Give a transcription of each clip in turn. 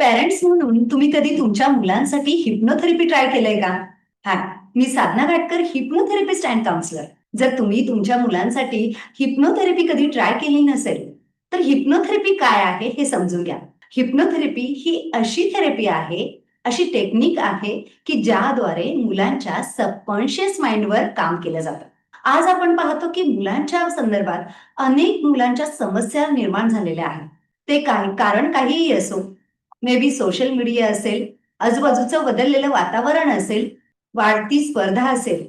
Parents म्हणून तुम्ही कधी तुमच्या मुलांसाठी हिप्नोथेरपी ट्राय केलंय का? हा मी साधना घाटकर हिप्नोथेरपिस्ट अँड काउन्सिलर जर तुम्ही तुमच्या मुलांसाठी हिप्नोथेरपी कधी ट्राय केली नसेल तर हिप्नोथेरपी काय आहे हे समजून घ्या. हिप्नोथेरपी ही अशी थेरपी आहे अशी टेक्निक आहे की ज्याद्वारे मुलांच्या सबकॉन्शियस माइंडवर काम केलं जातं. आज आपण पाहतो की मुलांच्या संदर्भात अनेक मुलांच्या समस्या निर्माण झालेल्या आहेत. ते काय कारण काहीही असो मे बी सोशल मीडिया असेल आजूबाजूचं बदललेलं वातावरण असेल वाढती स्पर्धा असेल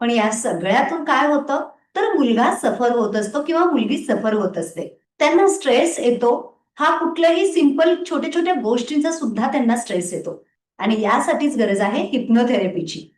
पण या सगळ्यातून काय होतं? तर मुलगा सफर होत असतो किंवा मुलगी सफर होत असते. त्यांना स्ट्रेस येतो. हा कुठल्याही सिंपल छोट्या छोट्या गोष्टींचा सुद्धा त्यांना स्ट्रेस येतो. आणि यासाठीच गरज आहे हिप्नोथेरपीची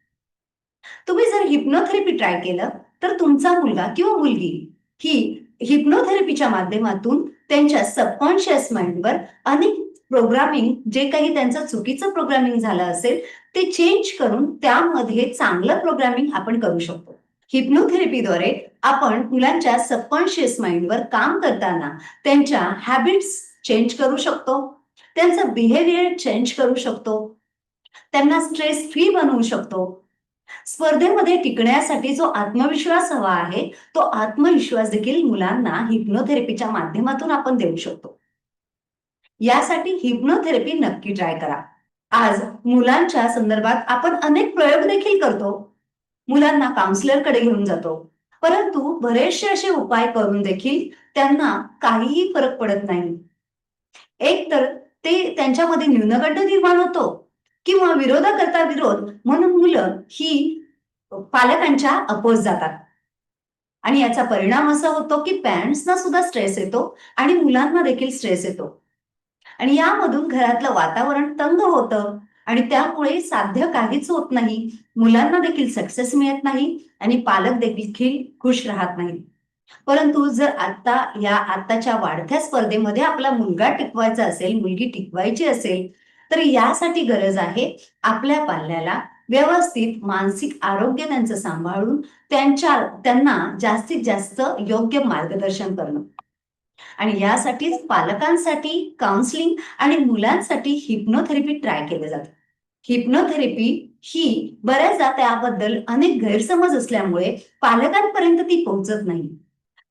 तुम्ही जर हिप्नोथेरपी ट्राय केलं तर तुमचा मुलगा किंवा मुलगी ही हिप्नोथेरपीच्या माध्यमातून त्यांच्या सबकॉन्शियस माइंडवर अनेक प्रोग्रामिंग जे काही त्यांचं चुकीचं प्रोग्रामिंग झालं असेल ते चेंज करून त्यामध्ये चांगलं प्रोग्रामिंग आपण करू शकतो. हिप्नोथेरपीद्वारे आपण मुलांच्या सबकॉन्शियस माइंडवर काम करताना त्यांच्या हॅबिट्स चेंज करू शकतो. त्यांचं बिहेवियर चेंज करू शकतो. त्यांना स्ट्रेस फ्री बनवू शकतो. स्पर्धेमध्ये टिकण्यासाठी जो आत्मविश्वास हवा आहे तो आत्मविश्वास देखील मुलांना हिप्नोथेरपीच्या माध्यमातून आपण देऊ शकतो. यासाठी हिप्नोथेरपी नक्की ट्राय करा. आज मुलांच्या संदर्भात आपण अनेक प्रयोग देखील करतो. मुलांना काउन्सिलरकडे घेऊन जातो. परंतु बरेचसे असे उपाय करून देखील त्यांना काहीही फरक पडत नाही. एक तर ते त्यांच्यामध्ये न्यूनगंड निर्माण होतो किंवा विरोधाकरता विरोध म्हणून मुलं ही पालकांच्या अपोज जातात. आणि याचा परिणाम असा होतो की पॅरेंट्सना सुद्धा स्ट्रेस येतो आणि मुलांना देखील स्ट्रेस येतो. आणि यामधून घरातलं वातावरण तंग होतं. आणि त्यामुळे साध्य काहीच होत नाही. मुलांना देखील सक्सेस मिळत नाही आणि पालक देखील खुश राहत नाही. परंतु जर आता या आताच्या वाढत्या स्पर्धेमध्ये आपला मुलगा टिकवायचा असेल मुलगी टिकवायची असेल तर यासाठी गरज आहे आपल्या पाल्याला व्यवस्थित मानसिक आरोग्य त्यांचं सांभाळून त्यांच्या त्यांना जास्तीत जास्त योग्य मार्गदर्शन करणं. आणि यासाठीच पालकांसाठी काउन्सिलिंग आणि मुलांसाठी हिप्नोथेरपी ट्राय केलं जातं. हिप्नोथेरपी ही बऱ्याचदा त्याबद्दल अनेक गैरसमज असल्यामुळे पालकांपर्यंत ती पोहोचत नाही.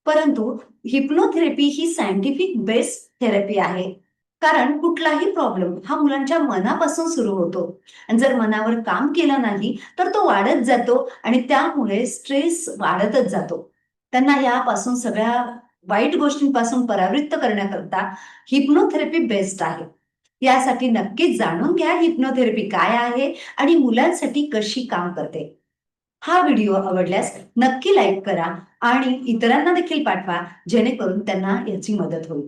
परंतु हिप्नोथेरपी ही सायंटिफिक बेस्ड थेरपी आहे. कारण कुठलाही प्रॉब्लेम हा मुलांच्या मनापासून सुरू होतो. आणि जर मनावर काम केलं नाही तर तो वाढत जातो आणि त्यामुळे स्ट्रेस वाढतच जातो. त्यांना यापासून सगळ्या वाईट गोष्टींपासून परावृत्त करण्याकरता हिप्नोथेरपी बेस्ट आहे. यासाठी नक्कीच जाणून घ्या हिप्नोथेरपी काय आहे आणि मुलांसाठी कशी काम करते. हा व्हिडिओ आवडल्यास नक्की लाईक करा आणि इतरांना देखील पाठवा जेणेकरून त्यांना याची मदत होईल.